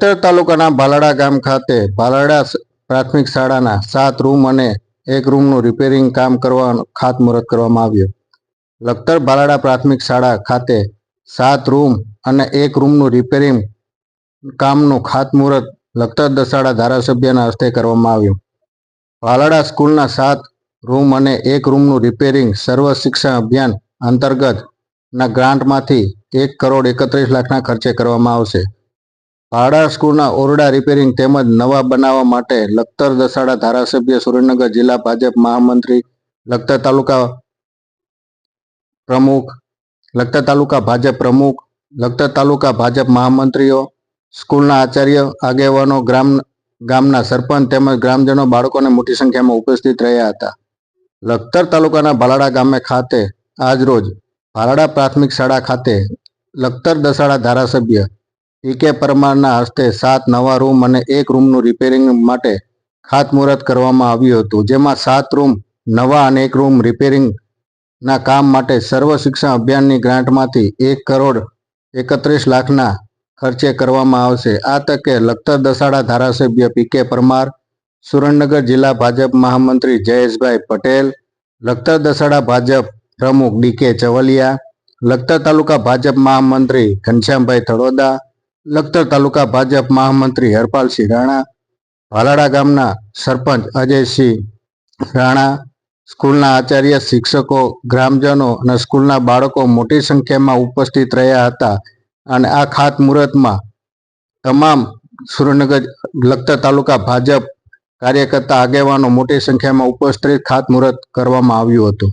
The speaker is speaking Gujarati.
લખતર તાલુકાના ભાલાડા ગામ ખાતે ભાલાડા પ્રાથમિક શાળાના સાત રૂમ અને એક રૂમનું રિપેરિંગ કામ કરવાનું ખાતમુહૂર્ત કરવામાં આવ્યું. લખતર ભાલાડા પ્રાથમિક શાળા ખાતે સાત રૂમ અને એક રૂમનું રિપેરિંગ કામનું ખાતમુહૂર્ત લખતર દસાડા ધારાસભ્યના હસ્તે કરવામાં આવ્યું. ભાલાડા સ્કૂલના સાત રૂમ અને એક રૂમનું રિપેરિંગ સર્વ શિક્ષણ અભિયાન અંતર્ગત ના ગ્રાન્ટમાંથી એક કરોડ એકત્રીસ લાખના ખર્ચે કરવામાં આવશે. ભાડા સ્કૂલના ઓરડા રિપેરિંગ તેમજ નવા બનાવવા માટે લખતર દસાડા ધારાસભ્ય સુરેન્દ્રનગર જિલ્લા ભાજપ મહામંત્રી, લખતર તાલુકા પ્રમુખ, લખતર તાલુકા ભાજપ પ્રમુખ, લખતર તાલુકા ભાજપ મહામંત્રીઓ, સ્કૂલના આચાર્ય, આગેવાનો, ગ્રામ, ગામના સરપંચ તેમજ ગ્રામજનો બાળકોને મોટી સંખ્યામાં ઉપસ્થિત રહ્યા હતા. લખતર તાલુકાના ભાલાડા ગામે ખાતે આજરોજ ભાલાડા પ્રાથમિક શાળા ખાતે લખતર દસાડા ધારાસભ્ય પી કે પરમારના હસ્તે સાત નવા રૂમ અને એક રૂમનું રિપેરિંગ માટે ખાતમુહૂર્ત કરવામાં આવ્યું હતું, જેમાં સાત રૂમ, નવા અને એક રૂમ રિપેરિંગના કામ માટે સર્વ શિક્ષણ અભિયાનની ગ્રાન્ટમાંથી એક કરોડ એકત્રીસ લાખના ખર્ચે કરવામાં આવશે. આ તકે લખતર દસાડા ધારાસભ્ય પી કે પરમાર, સુરેન્દ્રનગર જિલ્લા ભાજપ મહામંત્રી જયેશભાઈ પટેલ, લખતર દસાડા ભાજપ પ્રમુખ ડી કે ચવલિયા, લખતર તાલુકા ભાજપ મહામંત્રી ઘનશ્યામભાઈ તળોદા લખતર તાલુકા ભાજપ મહામંત્રી હરપાલસિંહ રાણા ભાલાડા ગામના સરપંચ અજયસિંહ રાણા, સ્કૂલના આચાર્ય શિક્ષકો, ગ્રામજનો અને સ્કૂલના બાળકો મોટી સંખ્યામાં ઉપસ્થિત રહ્યા હતા અને આ ખાતમુહૂર્તમાં તમામ સુરેન્દ્રનગર લખતર તાલુકા ભાજપ કાર્યકર્તા આગેવાનો મોટી સંખ્યામાં ઉપસ્થિત ખાતમુહૂર્ત કરવામાં આવ્યું હતું.